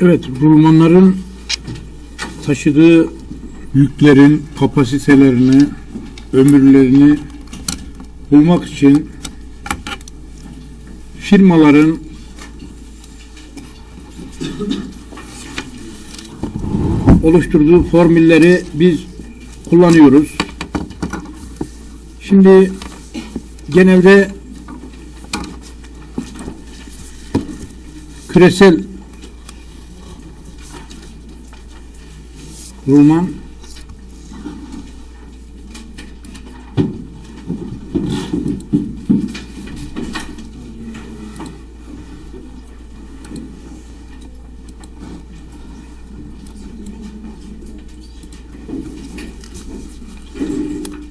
Evet, rulmanların taşıdığı yüklerin kapasitelerini, ömürlerini bulmak için firmaların oluşturduğu formülleri biz kullanıyoruz. Şimdi genelde küresel Ruman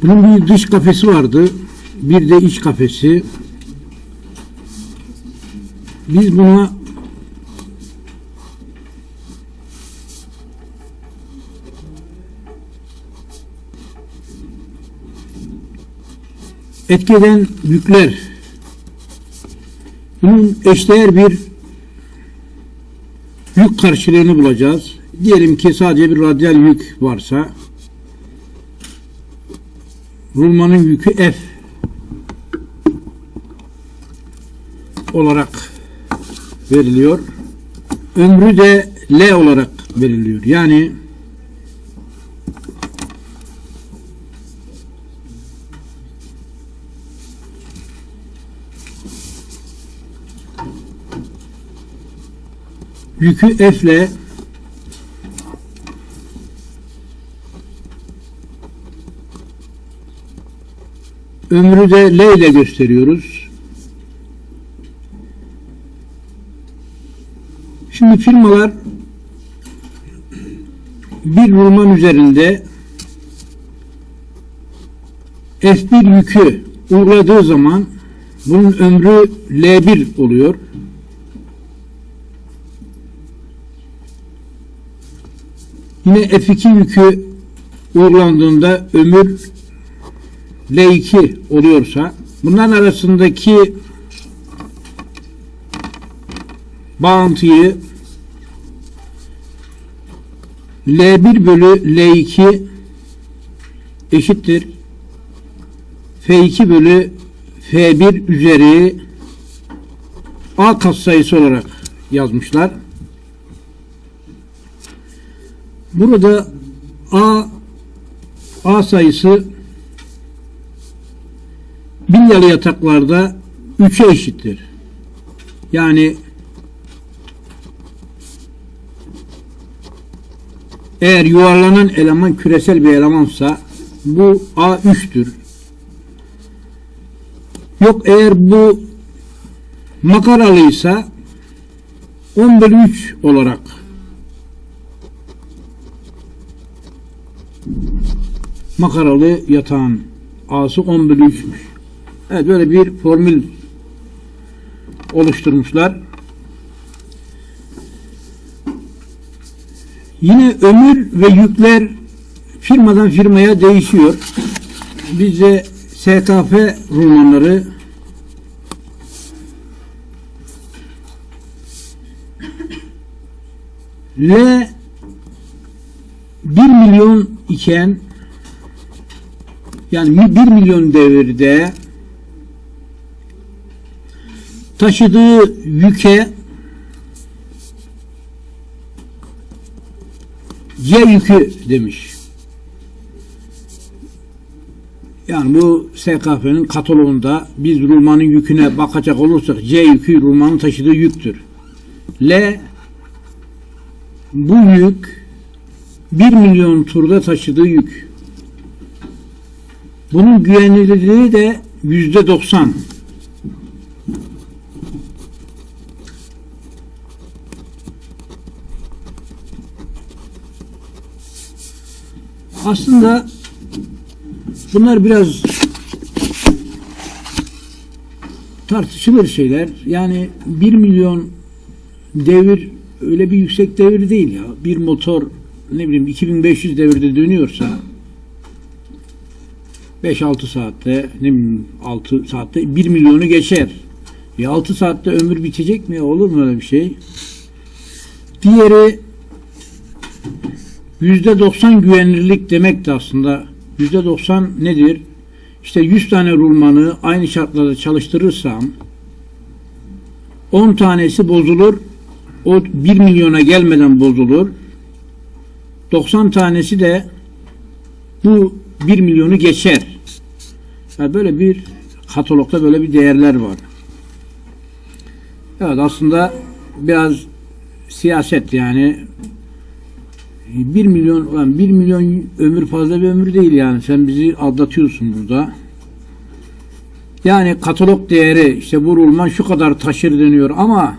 Bunun bir dış kafesi vardı. Bir de iç kafesi. Biz buna etkeden yükler bunun eşdeğer bir yük karşılığını bulacağız. Diyelim ki sadece bir radyal yük varsa rulmanın yükü F olarak veriliyor. Ömrü de L olarak veriliyor. Yani yükü F ile ömrü de L ile gösteriyoruz. Şimdi firmalar bir rulman üzerinde F1 yükü uğradığı zaman bunun ömrü L1 oluyor. Yine F2 yükü uğurlandığında ömür L2 oluyorsa bunların arasındaki bağıntıyı L1 bölü L2 eşittir F2 bölü F1 üzeri A katsayısı olarak yazmışlar. Burada A A sayısı bilyalı yataklarda 3'e eşittir. Yani eğer yuvarlanan eleman küresel bir elemansa bu A 3'tür. Yok eğer bu makaralıysa 10 bölü 3 olarak makaralı yatağın A'sı 10 bölü 3'müş. Evet böyle bir formül oluşturmuşlar. Yine ömür ve yükler firmadan firmaya değişiyor. Bizde SKF romanları L 1 milyon iken yani 1 milyon devirde taşıdığı yüke C yükü demiş. Yani bu SKF'nin kataloğunda biz rulmanın yüküne bakacak olursak C yükü rulmanın taşıdığı yüktür. L bu yük 1 milyon turda taşıdığı yük. Bunun güvenilirliği de yüzde 90. Aslında bunlar biraz tartışılır şeyler. Yani 1 milyon devir öyle bir yüksek devir değil ya. Bir motor ne bileyim 2500 devirde dönüyorsa 5-6 saatte ne bileyim 6 saatte 1 milyonu geçer. Ya 6 saatte ömür bitecek mi? Olur mu öyle bir şey? Diğeri %90 güvenilirlik demek de aslında. %90 nedir? İşte 100 tane rulmanı aynı şartlarda çalıştırırsam 10 tanesi bozulur. O 1 milyona gelmeden bozulur. 90 tanesi de bu 1 milyonu geçer. Yani böyle bir katalogda böyle bir değerler var. Evet aslında biraz siyaset yani 1 milyon ulan 1 milyon ömür fazla bir ömür değil yani sen bizi aldatıyorsun burada. Yani katalog değeri işte bu rulman şu kadar taşır deniyor ama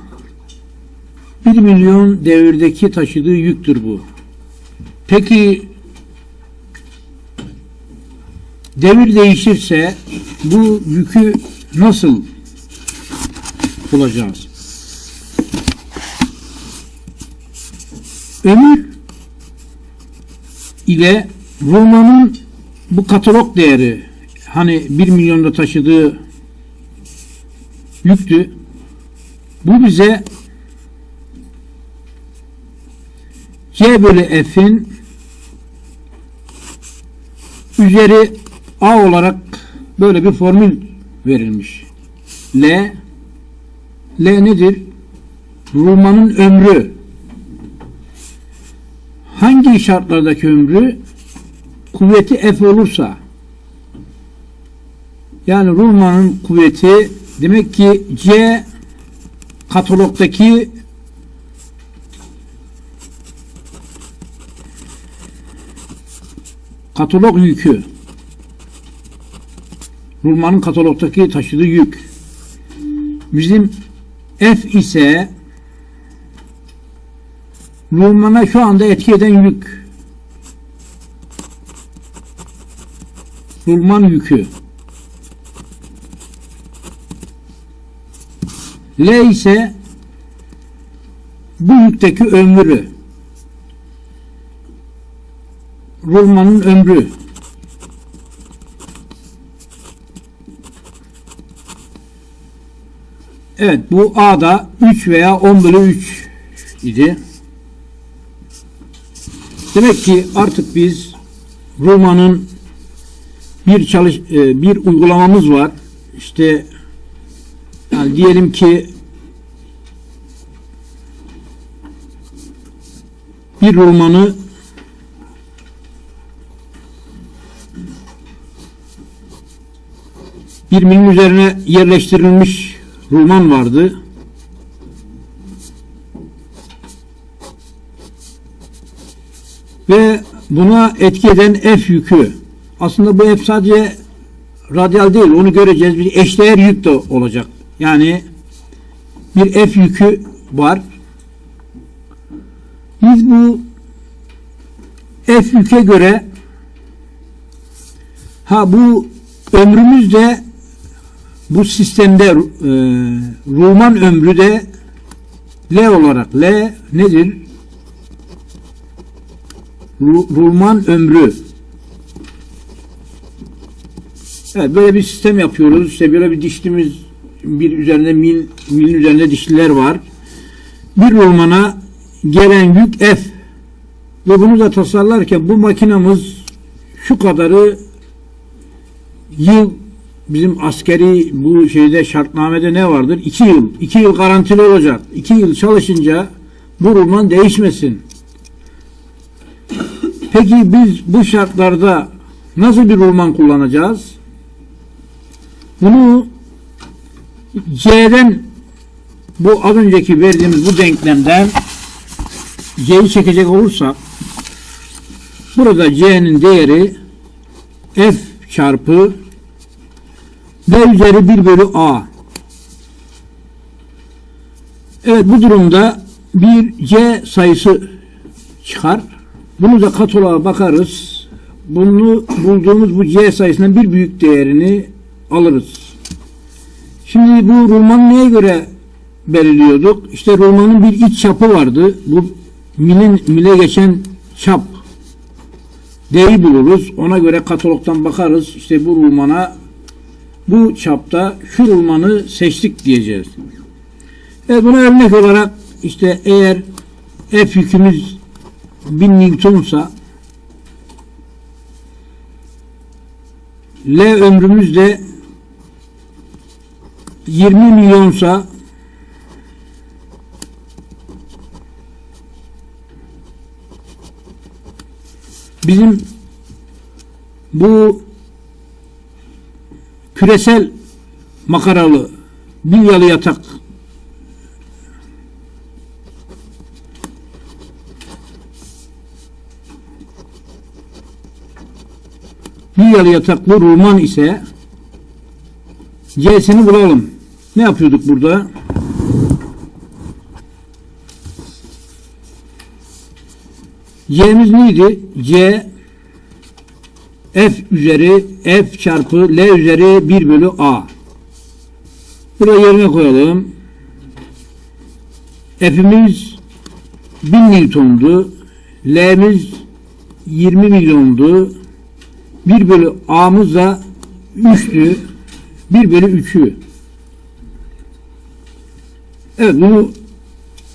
1 milyon devirdeki taşıdığı yüktür bu. Peki devir değişirse bu yükü nasıl bulacağız? Ömür ile Roma'nın bu katalog değeri hani 1 milyonda taşıdığı yüktü. Bu bize C bölü F'in üzeri A olarak böyle bir formül verilmiş. L L nedir? Romanın ömrü. Hangi şartlardaki ömrü? Kuvveti F olursa yani Romanın kuvveti demek ki C katalogdaki katalog yükü Rulmanın katalogdaki taşıdığı yük. Bizim F ise Rulman'a şu anda etki eden yük. Rulman yükü. L ise bu yükteki ömrü. Rulmanın ömrü. Evet bu A'da 3 veya 10 bölü 3 idi. Demek ki artık biz Roma'nın bir çalış e, bir uygulamamız var. İşte yani diyelim ki bir romanı bir milin üzerine yerleştirilmiş Ruman vardı. Ve buna etki eden F yükü. Aslında bu F sadece radyal değil. Onu göreceğiz. Bir eşdeğer yük de olacak. Yani bir F yükü var. Biz bu F yüke göre ha bu ömrümüzde bu sistemde e, Ruman ömrü de L olarak L nedir? Ru, Ruman ömrü. Evet böyle bir sistem yapıyoruz. İşte böyle bir dişlimiz bir üzerinde mil milin üzerinde dişliler var. Bir Rumana gelen yük F. Ve bunu da tasarlarken bu makinamız şu kadarı yıl bizim askeri bu şeyde şartnamede ne vardır? İki yıl. iki yıl garantili olacak. İki yıl çalışınca bu rulman değişmesin. Peki biz bu şartlarda nasıl bir rulman kullanacağız? Bunu C'den bu az önceki verdiğimiz bu denklemden C'yi çekecek olursak burada C'nin değeri F çarpı V üzeri 1 bölü A. Evet bu durumda bir C sayısı çıkar. Bunu da kataloğa bakarız. Bunu bulduğumuz bu C sayısından bir büyük değerini alırız. Şimdi bu romanı neye göre belirliyorduk? İşte romanın bir iç çapı vardı. Bu milin mile geçen çap D'yi buluruz. Ona göre katalogdan bakarız. İşte bu romana bu çapta şu rulmanı seçtik diyeceğiz. Evet buna örnek olarak işte eğer F yükümüz 1000 Newton'sa L ömrümüz de 20 milyonsa bizim bu küresel makaralı bir yalı yatak bir yalı yataklı rulman ise C'sini bulalım. Ne yapıyorduk burada? C'miz neydi? C F üzeri F çarpı L üzeri 1 bölü A. Buraya yerine koyalım. F'imiz 1000 Newton'du. L'miz 20 milyondu. 1 bölü A'mız da 3'tü. 1 bölü 3'ü. Evet bunu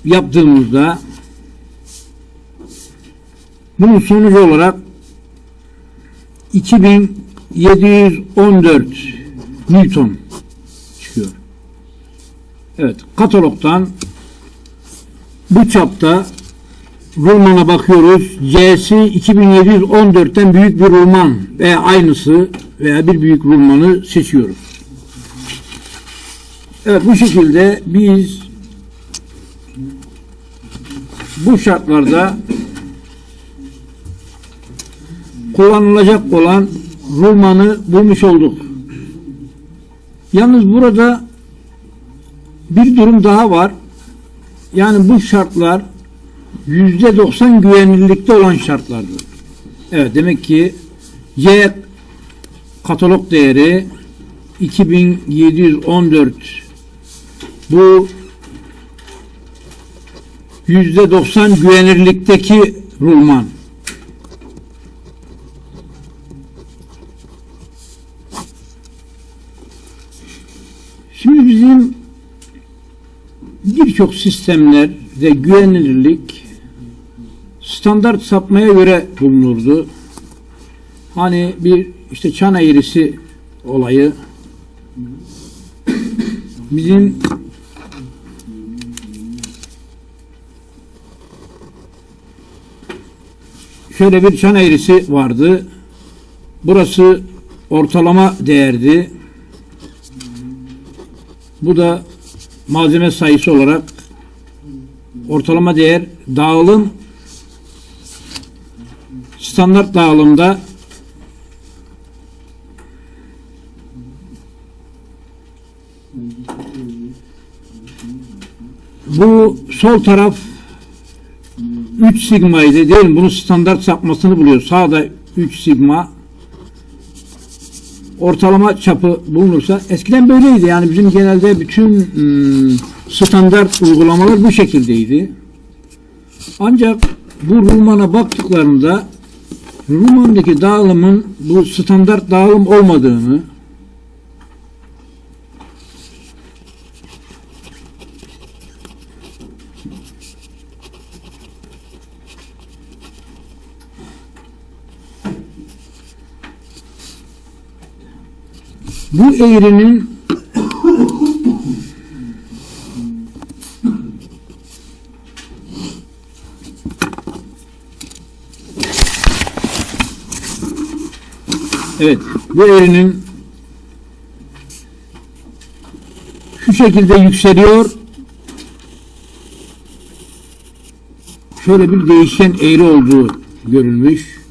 yaptığımızda bunun sonucu olarak 2714 Newton çıkıyor. Evet katalogdan bu çapta rulmana bakıyoruz. C'si 2714'ten büyük bir rulman veya aynısı veya bir büyük rulmanı seçiyoruz. Evet bu şekilde biz bu şartlarda kullanılacak olan rulmanı bulmuş olduk. Yalnız burada bir durum daha var. Yani bu şartlar yüzde doksan güvenilirlikte olan şartlardır. Evet demek ki C katalog değeri 2714 bu yüzde doksan güvenirlikteki rulman. Şimdi bizim birçok sistemlerde güvenilirlik standart sapmaya göre bulunurdu. Hani bir işte çan eğrisi olayı bizim şöyle bir çan eğrisi vardı. Burası ortalama değerdi. Bu da malzeme sayısı olarak ortalama değer dağılım standart dağılımda bu sol taraf 3 sigmaydı değil mi? Bunun standart sapmasını buluyor. Sağda 3 sigma ortalama çapı bulunursa eskiden böyleydi. Yani bizim genelde bütün ım, standart uygulamalar bu şekildeydi. Ancak bu Ruman'a baktıklarında Ruman'daki dağılımın bu standart dağılım olmadığını bu eğrinin Evet, bu eğrinin şu şekilde yükseliyor. Şöyle bir değişken eğri olduğu görülmüş.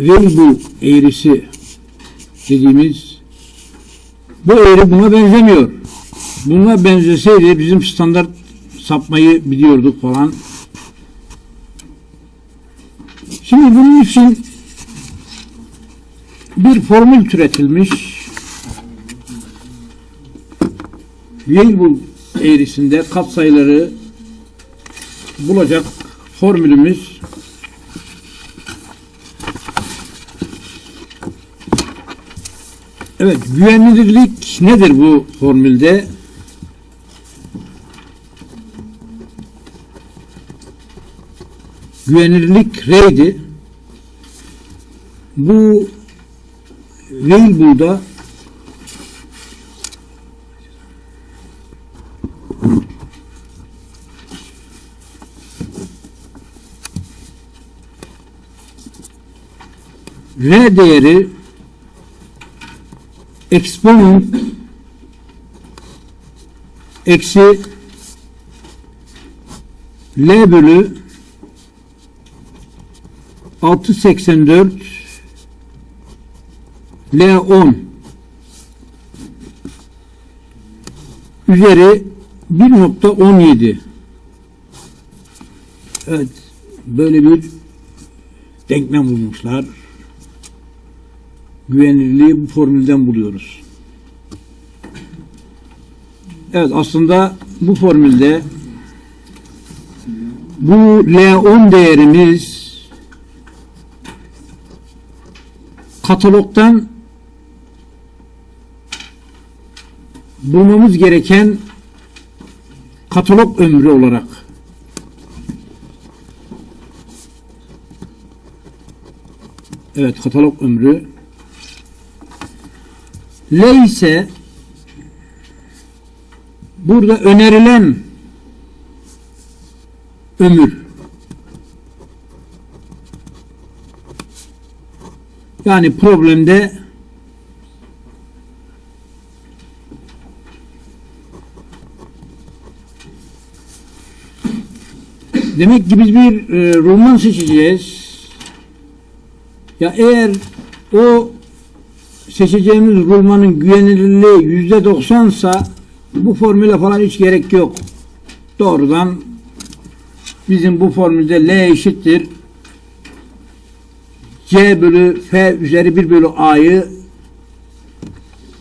Weibull eğrisi dediğimiz bu eğri buna benzemiyor. Buna benzeseydi bizim standart sapmayı biliyorduk falan. Şimdi bunun için bir formül türetilmiş. Weibull eğrisinde katsayıları bulacak formülümüz Evet, güvenilirlik nedir bu formülde? Güvenilirlik R'ydi. Bu Veil burada R değeri exponent eksi L bölü 684 L10 üzeri 1.17 Evet böyle bir denklem bulmuşlar güvenilirliği bu formülden buluyoruz. Evet aslında bu formülde bu L10 değerimiz katalogdan bulmamız gereken katalog ömrü olarak Evet katalog ömrü L ise burada önerilen ömür. Yani problemde demek ki biz bir e, roman seçeceğiz. Ya eğer o seçeceğimiz rulmanın güvenilirliği yüzde doksansa bu formüle falan hiç gerek yok. Doğrudan bizim bu formülde L eşittir C bölü F üzeri 1 bölü A'yı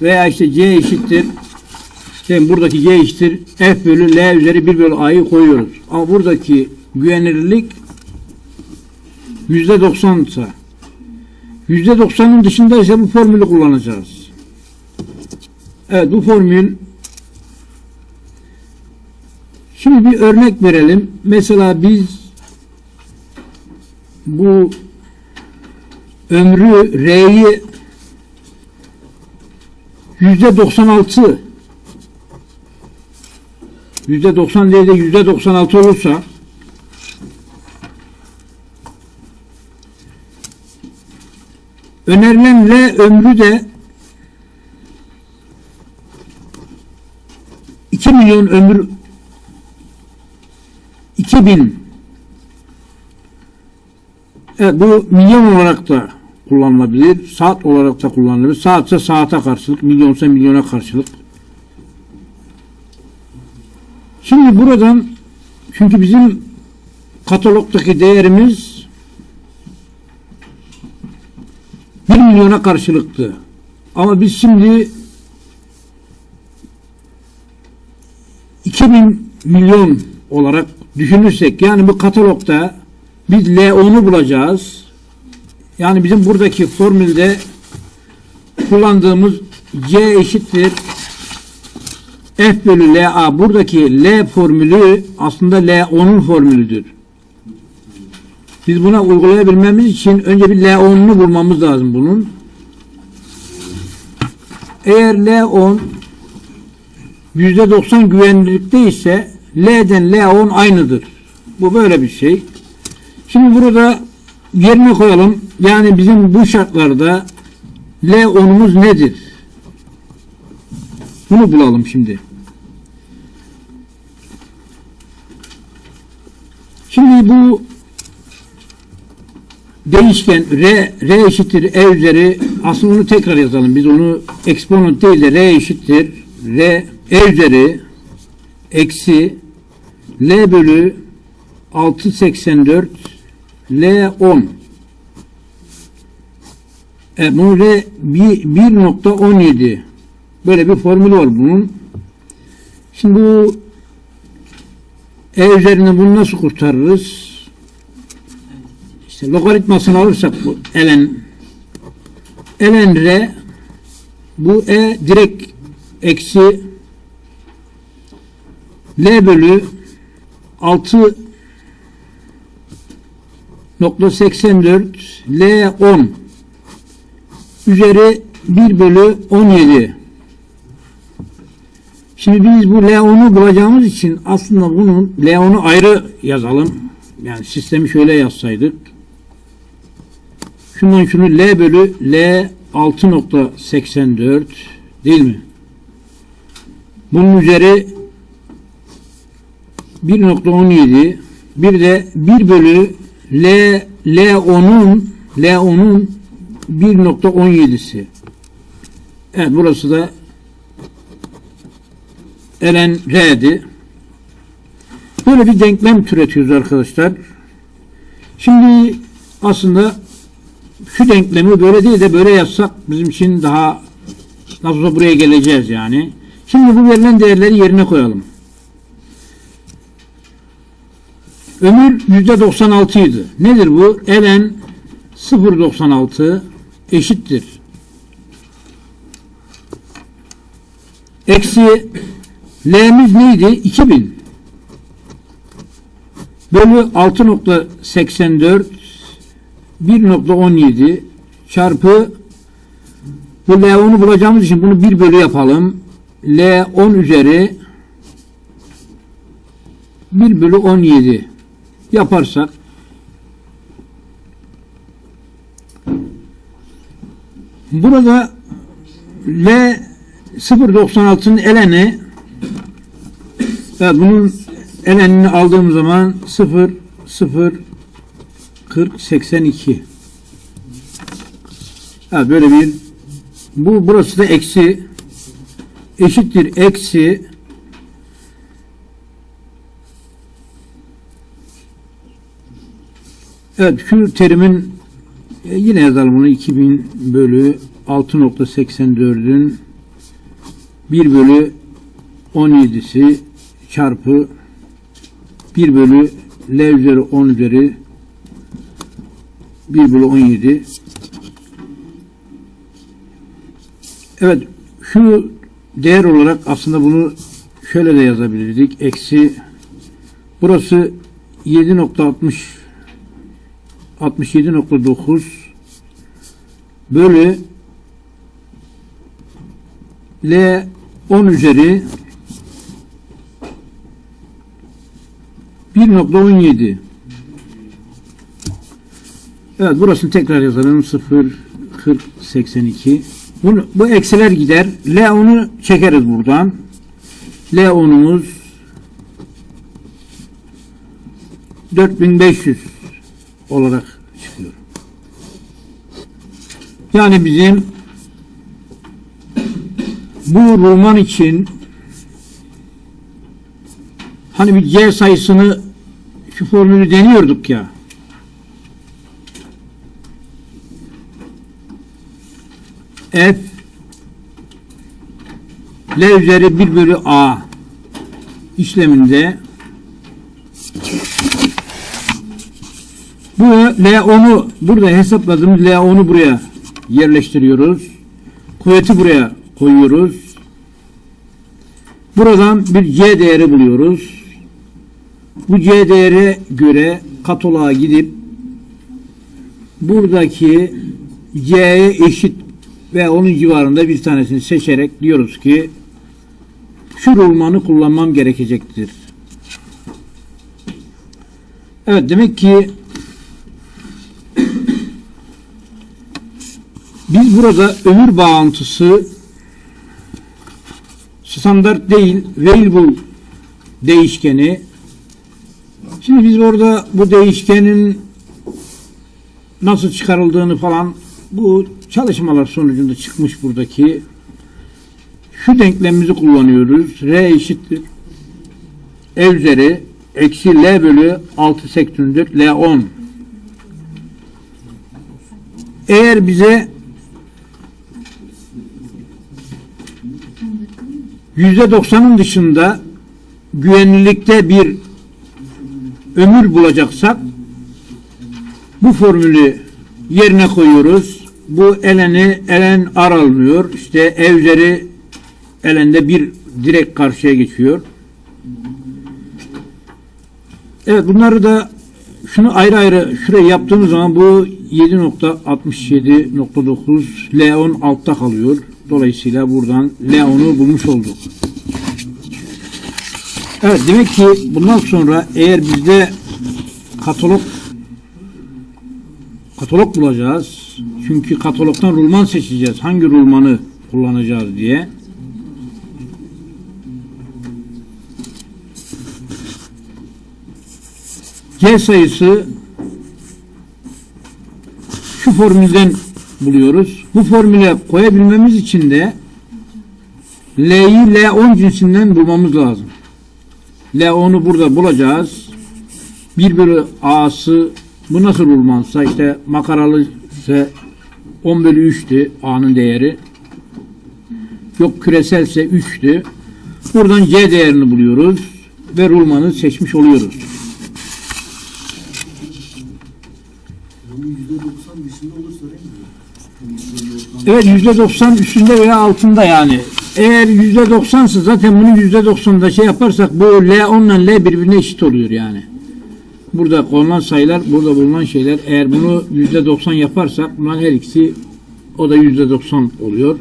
veya işte C eşittir yani buradaki C eşittir F bölü L üzeri 1 bölü A'yı koyuyoruz. Ama buradaki güvenilirlik yüzde doksansa %90'ın dışında ise bu formülü kullanacağız. Evet bu formül Şimdi bir örnek verelim. Mesela biz bu ömrü R'yi yüzde 96 yüzde 90 değil de yüzde 96 olursa Önerilen L ömrü de 2 milyon ömür 2000 Evet bu milyon olarak da kullanılabilir. Saat olarak da kullanılabilir. Saatse saate karşılık, milyonsa milyona karşılık. Şimdi buradan çünkü bizim katalogdaki değerimiz 1 milyona karşılıktı. Ama biz şimdi 2000 milyon olarak düşünürsek yani bu katalogda biz L10'u bulacağız. Yani bizim buradaki formülde kullandığımız C eşittir F bölü LA buradaki L formülü aslında L10'un formülüdür. Biz buna uygulayabilmemiz için önce bir L10'unu bulmamız lazım bunun. Eğer L10 %90 güvenilirlikte ise L'den L10 aynıdır. Bu böyle bir şey. Şimdi burada yerine koyalım. Yani bizim bu şartlarda L10'umuz nedir? Bunu bulalım şimdi. Şimdi bu değişken R, R eşittir E üzeri aslında onu tekrar yazalım. Biz onu eksponent değil de R eşittir R E üzeri eksi L bölü 684 L10 e, bunu R 1.17 böyle bir formülü var bunun. Şimdi bu E üzerine bunu nasıl kurtarırız? İşte logaritmasını alırsak bu ln ln r bu E direkt eksi L bölü 6 nokta 84 L 10 üzeri 1 bölü 17 Şimdi biz bu L10'u bulacağımız için aslında bunun L10'u ayrı yazalım. Yani sistemi şöyle yazsaydık. Şundan şunu L bölü L 6.84 değil mi? Bunun üzeri 1.17 bir de 1 bölü L L10'un L10'un 1.17'si. Evet burası da ln r'di. Böyle bir denklem türetiyoruz arkadaşlar. Şimdi aslında şu denklemi böyle değil de böyle yazsak bizim için daha nasıl olsa buraya geleceğiz yani. Şimdi bu verilen değerleri yerine koyalım. Ömür %96 idi. Nedir bu? ln 0.96 eşittir. Eksi L'miz neydi? 2000. Bölü 6.84 1.17 çarpı bu L10'u bulacağımız için bunu 1 bölü yapalım. L10 üzeri 1 bölü 17 yaparsak burada L 0.96'nın eleni evet, bunun elenini aldığım zaman 0 0 40 82 evet, böyle bir bu burası da eksi eşittir eksi. Evet şu terimin e, yine yazalım bunu 2000 bölü 6.84'ün 1 bölü 17'si çarpı 1 bölü L üzeri 10 üzeri 1 bölü 17 Evet şu değer olarak aslında bunu şöyle de yazabilirdik. Eksi burası 7.60 67.9 bölü L 10 üzeri 1.17 Evet burasını tekrar yazalım. 0 40 82 bunu, bu eksiler gider. L 10'u çekeriz buradan. L 10'umuz 4500 olarak çıkıyor. Yani bizim bu roman için hani bir C sayısını şu formülü deniyorduk ya F L üzeri 1 bölü A işleminde bu L10'u burada hesapladığımız L10'u buraya yerleştiriyoruz. Kuvveti buraya koyuyoruz. Buradan bir C değeri buluyoruz. Bu C değere göre kataloğa gidip buradaki C'ye eşit ve onun civarında bir tanesini seçerek diyoruz ki şu rulmanı kullanmam gerekecektir. Evet demek ki biz burada ömür bağıntısı standart değil variable değişkeni şimdi biz orada bu değişkenin nasıl çıkarıldığını falan bu çalışmalar sonucunda çıkmış buradaki şu denklemimizi kullanıyoruz. R eşittir. E üzeri eksi L bölü 684 L10 eğer bize yüzde doksanın dışında güvenlilikte bir ömür bulacaksak bu formülü yerine koyuyoruz. Bu eleni elen ar alınıyor. İşte ev üzeri elende bir direkt karşıya geçiyor. Evet bunları da şunu ayrı ayrı şuraya yaptığımız zaman bu 7.67.9 L10 altta kalıyor. Dolayısıyla buradan L10'u bulmuş olduk. Evet demek ki bundan sonra eğer bizde katalog katalog bulacağız. Çünkü katalogdan rulman seçeceğiz. Hangi rulmanı kullanacağız diye. C sayısı şu formülden buluyoruz. Bu formüle koyabilmemiz için de L'yi L10 cinsinden bulmamız lazım. L10'u burada bulacağız. 1 bölü A'sı bu nasıl bulmansa işte makaralı ise 10 bölü 3'tü A'nın değeri. Yok küreselse 3'tü. Buradan C değerini buluyoruz ve rulmanı seçmiş oluyoruz. Bu yüzde doksan dışında olursa değil mi? Evet %90 üstünde veya altında yani. Eğer %90'sı zaten bunu %90'da şey yaparsak bu L10 ile L birbirine eşit oluyor yani. Burada konulan sayılar, burada bulunan şeyler eğer bunu %90 yaparsak bunların her ikisi o da %90 oluyor.